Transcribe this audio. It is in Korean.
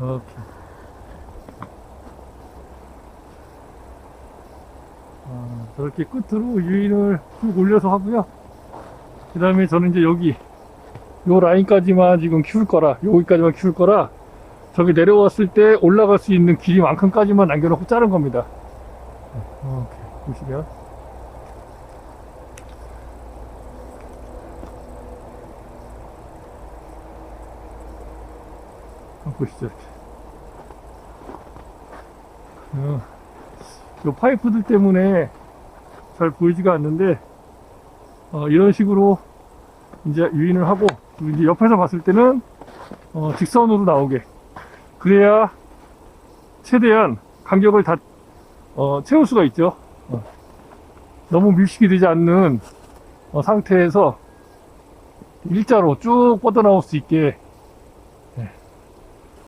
오케이. 아, 저렇게 끝으로 유인을 쭉 올려서 하고요. 그 다음에 저는 이제 여기, 요 라인까지만 지금 키울 거라, 여기까지만 키울 거라, 저기 내려왔을 때 올라갈 수 있는 길이만큼까지만 남겨놓고 자른 겁니다. 어, 오케이. 보시면. 보시죠. 어, 요 파이프들 때문에 잘 보이지가 않는데, 어, 이런 식으로 이제 유인을 하고, 이제 옆에서 봤을 때는, 어, 직선으로 나오게. 그래야 최대한 간격을 다, 어, 채울 수가 있죠. 어. 너무 밀식이 되지 않는 어, 상태에서 일자로 쭉 뻗어나올 수 있게